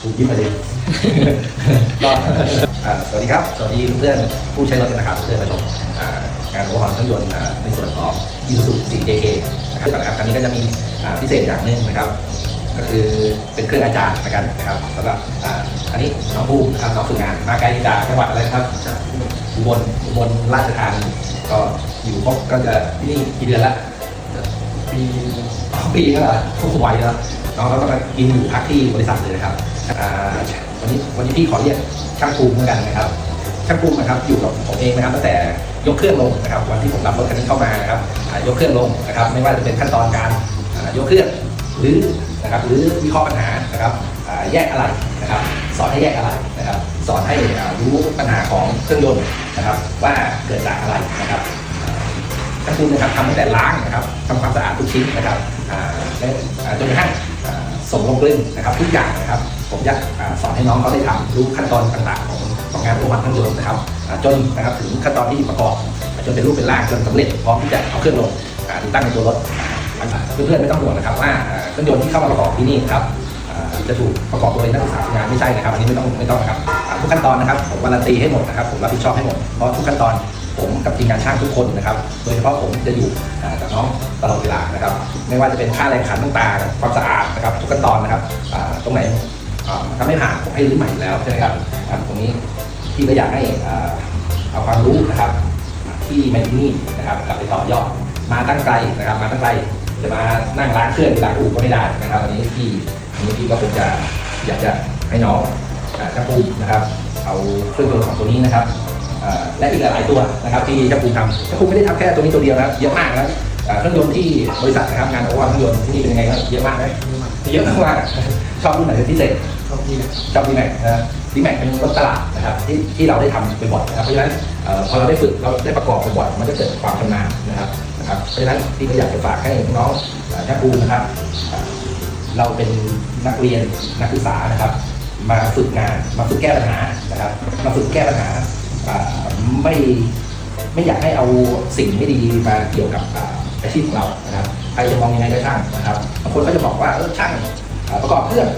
ถูกยิ้มมาเลยก็อ่าสวัสดีครับ สวัสดีเพื่อนผู้ใช้รถกันนะครับเพื่อนมาชมอ่างานโอเวอร์ฮอลเครื่องยนต์อ่าในส่วนของ Isuzu 4JK นะครับก่อนนะครับครั้งนี้ก็จะมีอ่าพิเศษอย่างหนึ่งนะครับ ก็คือเป็นเครื่องอาจารย์นะครับนะครับสำหรับอ่าอันนี้น้องภูมินะครับน้องฝึกงานมาไกลจากจังหวัดอะไรครับจากอุบลอุบลราชธานีก็อยู่ครบก็จะที่นี่กี่เดือนละปีสองปีก็ทุกวัยแล้วน้องเขาก็มากินอยู่พักที่บริษัทเลยนะครับอ่า วันนี้วันนี้พี่ขอเรียกช่างภูมิเหมือนกันนะครับ ช่างภูมินะครับอยู่กับผมเองนะครับตั้งแต่ยกเครื่องลงนะครับ วันที่ผมรับรถคันนี้เข้ามานะครับยกเครื่องลงนะครับ ไม่ว่าจะเป็นขั้นตอนการยกเครื่องหรือนะครับหรือวิเคราะห์ปัญหานะครับแยกอะไรนะครับสอนให้แยกอะไรนะครับ สอนให้รู้ปัญหาของเครื่องยนต์นะครับ ว่าเกิดจากอะไรนะครับช่างภูมินะครับทำตั้งแต่ล้างนะครับทำความสะอาดทุกชิ้นนะครับและจนกระทั่งส่งลงกลึงนะครับทุกอย่างนะครับ ผมจะอ่าสอนให้น้องเขาได้ทำรู้ขั้นตอนต่างๆ ของของงานประวัติเครื่องยนต์นะครับจนนะครับถึงขั้นตอนที่ประกอบจนเป็นรูปเป็นร่างจนสำเร็จพร้อมที่จะเอาเครื่องลงติดตั้งในตัวรถเพื่อนๆไม่ต้องห่วงนะครับว่าเครื่องยนต์ที่เข้ามาประกอบที่นี่ครับจะถูกประกอบโดยนักศึกษาฝึกงานไม่ใช่นะครับอันนี้ไม่ต้องไม่ต้องนะครับทุกขั้นตอนนะครับผมการันตีให้หมดนะครับผมรับผิดชอบให้หมดเพราะทุกขั้นตอนผมกับทีมงานช่างทุกคนนะครับ โดยเฉพาะผมจะอยู่กับน้องตลอดเวลานะครับ ไม่ว่าจะเป็นค่าแรงขันต่างๆ ความสะอาดนะครับทุกขั้นตอนนะครับตรงไหน ถ้าไม่ผ่านผมให้รื้อใหม่อยู่แล้วใช่ไหมครับอ่าตรงนี้พี่ก็อยากให้อ่าเอาความรู้นะครับที่มาที่นี่นะครับกลับไปต่อยอดมาตั้งไกลนะครับ มาตั้งไกลจะมานั่งร้านเครื่องที่ร้านอู่ก็ไม่ได้นะครับอันนี้พี่อันนี้พี่ก็คงจะอยากจะให้น้องอ่าช่างปูนะครับเอาเครื่องยนต์ของตัวนี้นะครับอ่าและอีกหลายตัวนะครับที่เจ้าภูทำเจ้าภูไม่ได้ทำแค่ตัวนี้ตัวเดียวนะครับเยอะมากนะ เครื่องยนต์ที่บริษัทนะครับงานโอวาเครื่องยนต์ที่นี่เป็นยังไงครับเยอะมากไหมเยอะมากชอบรุ่นไหนเป็นพิเศษชอบที่ไหนชอบดีแม็กนะดีแม็กเป็นรถตลาดนะครับที่ที่เราได้ทำบ่อยๆนะครับเพราะฉะนั้นเอ่อพอเราได้ฝึกเราได้ประกอบบ่อยๆมันจะเกิดความชำนาญนะครับนะครับเพราะฉะนั้นพี่ก็อยากจะฝากให้น้องๆอ่าเจ้าภูมินะครับอ่าเราเป็นนักเรียนนักศึกษานะครับมาฝึกงานมาฝึกแก้ปัญหานะครับมาฝึกแก้ปัญหาอ่าไม่ไม่อยากให้เอาสิ่งไม่ดีมาเกี่ยวกับ อาชีพของเรานะครับใครจะมองยังไงก็ช่างนะครับบางคนก็จะบอกว่าเออช่างประกอบเครื่อง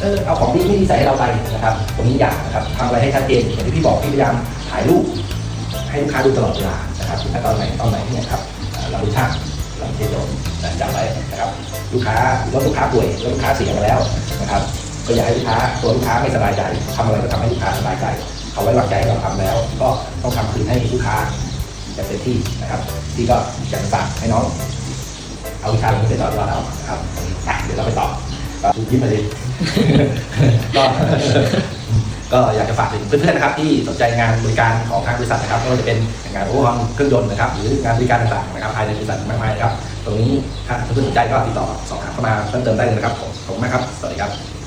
เออเอาของดีไม่ดีใส่ให้เราไปนะครับตรงนี้อยากนะครับทำอะไรให้ชัดเจนอย่างที่พี่บอกพี่พยายามถ่ายรูปให้ลูกค้าดูตลอดเวลานะครับถ้าตอนไหนตอนไหนเนี่ยครับเราดูช่างเราไม่ใช่โจรนจำไว้นะครับลูกค้ารถลูกค้าป่วยรถลูกค้าเสียมาแล้วนะครับก็อยากให้ลูกค้าตัวลูกค้าไม่สบายใจทำอะไรก็ทำให้ลูกค้าสบายใจเขาไว้วางใจเราทำแล้ว ก็ต้องทำคืนให้ลูกค้า อย่างเต็มที่นะครับที่ก็อยากจะฝากให้น้อง เอาวิชานี้ไปต่อยอดเอาครับอะเดี๋ยวเราไปต่อก็ยิ้มมาเลยก็ก็อยากจะฝากถึงเพื่อนๆนะครับที่สนใจงานบริการของทางบริษัทนะครับไม่ว่าจะเป็นงานโอเวอร์ฮอลเครื่องยนต์นะครับหรืองานบริการต่างๆนะครับภายในบริษัทมากมายครับ ตรงนี้ถ้าเพื่อนๆสนใจก็ติดต่อสอบถามเข้ามาเพิ่มเติมได้เลยนะครับผมขอบคุณมากครับ สวัสดีครับ